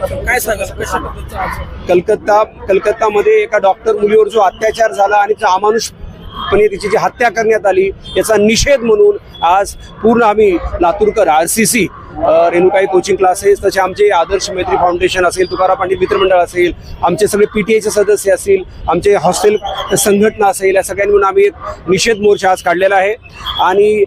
काय सांगाल? कलकत्ता कलकत्तामध्ये एका डॉक्टर मुलीवर जो अत्याचार झाला आणि जो अमानुषपणे तिची जी हत्या करण्यात आली याचा निषेध म्हणून आज पूर्ण आम्ही Laturkar R C C Renukai coaching classes तसे आमचे आदर्श मैत्री फाउंडेशन असेल तुकाराम पाटील मित्रमंडळ असेल आमचे सगळे पी टी आयचे सदस्य असतील आमचे हॉस्टेल संघटना असेल या सगळ्यांनी आम्ही एक निषेध मोर्चा आज काढलेला आहे. आणि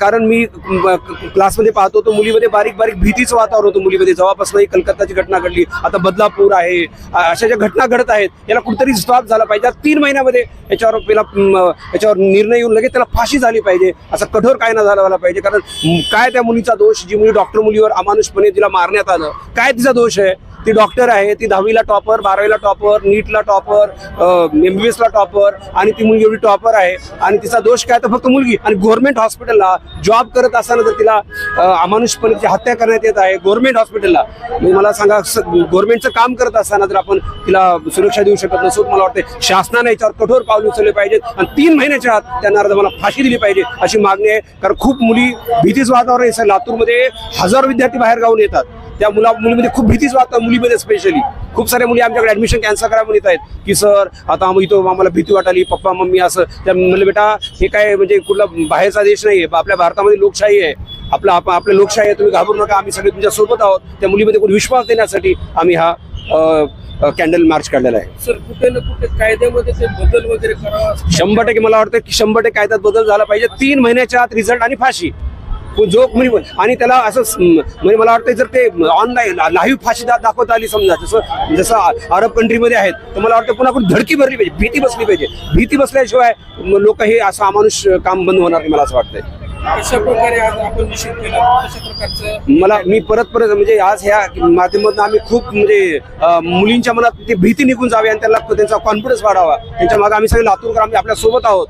कारण मी क्लासमध्ये पाहतो तो मुलीमध्ये बारीक बारीक भीतीचं वातावरण होतं मुलीमध्ये. जेव्हापासून ही कलकत्ताची घटना घडली आता बदलापूर आहे अशा ज्या घटना घडत आहेत याला कुठेतरी स्टॉप झाला पाहिजे. तीन महिन्यामध्ये याच्यावर पहिला याच्यावर निर्णय येऊन लगेच त्याला फाशी झाली पाहिजे असा कठोर कायदा झाला झाला पाहिजे. कारण काय त्या मुलीचा दोष जी मुली डॉक्टर मुलीवर अमानुषपणे तिला मारण्यात आलं. काय तिचा दोष आहे? ती डॉक्टर आहे ती दहावीला टॉपर बारावीला टॉपर नीटला टॉपर एम बी एसला टॉपर आणि ती मुलगी एवढी टॉपर आहे. आणि तिचा दोष काय तर फक्त मुलगी. आणि गव्हर्नमेंट हॉस्पिटलला जॉब करत असताना जर तिला अमानुषपणे हत्या करण्यात येत आहे गव्हर्नमेंट हॉस्पिटलला म्हणजे मला सांगा गव्हर्नमेंटचं काम करत असताना जर आपण तिला सुरक्षा देऊ शकत नसो मला वाटतं शासनाने याच्यावर कठोर पाऊल उचलले पाहिजेत. आणि तीन महिन्याच्या आत त्यांना मला फाशी दिली पाहिजे अशी मागणी आहे. कारण खूप मुली भीतीच वातावरण आहे लातूरमध्ये हजारो विद्यार्थी बाहेर गावून येतात. त्या मुला मुलीमध्ये खूप भीतीच वाटतं मुलीमध्ये स्पेशली खूप साऱ्या मुली आमच्याकडे ऍडमिशन कॅन्सल करा म्हणून येत आहेत की सर आता आम्ही इथं आम्हाला भीती वाटाली पप्पा मम्मी असं. त्या म्हणलं बेटा हे काय म्हणजे कुठला बाहेरचा देश नाही आहे आपल्या भारतामध्ये लोकशाही आहे. आपला आप- आपल्या लोकशाही आहे तुम्ही घाबरू नका आम्ही सगळे तुमच्यासोबत आहोत. त्या मुलीमध्ये कोणी विश्वास देण्यासाठी आम्ही हा कॅन्डल मार्च काढलेला आहे. सर कुठे ना कुठे कायद्यामध्ये ते बदल वगैरे करावा असं शंभर टक्के मला वाटतं की शंभर टक्के कायद्यात बदल झाला पाहिजे. तीन महिन्याच्या आत रिझल्ट आणि फाशी. जो म्हणजे आणि त्याला असं म्हणजे मला वाटतं जर ते ऑनलाईन लाईव्ह फाशी दाखवता आली समजा जसं जसं अरब कंट्रीमध्ये आहेत तर मला वाटतं पुन्हा आपण धडकी भरली पाहिजे भीती बसली पाहिजे. भीती बसल्याशिवाय लोक हे असं अमानुष काम बंद होणार नाही मला असं वाटतंय. कशा प्रकारे आज आपण निषेध केला. कशा प्रकारचं मला मी परत परत म्हणजे आज ह्या माध्यमातून आम्ही खूप म्हणजे मुलींच्या मनात ती भीती निघून जावी आणि त्यांना त्यांचा कॉन्फिडन्स वाढावा. त्यांच्या मागे आम्ही सगळे लातूरकर आम्ही आपल्यासोबत आहोत.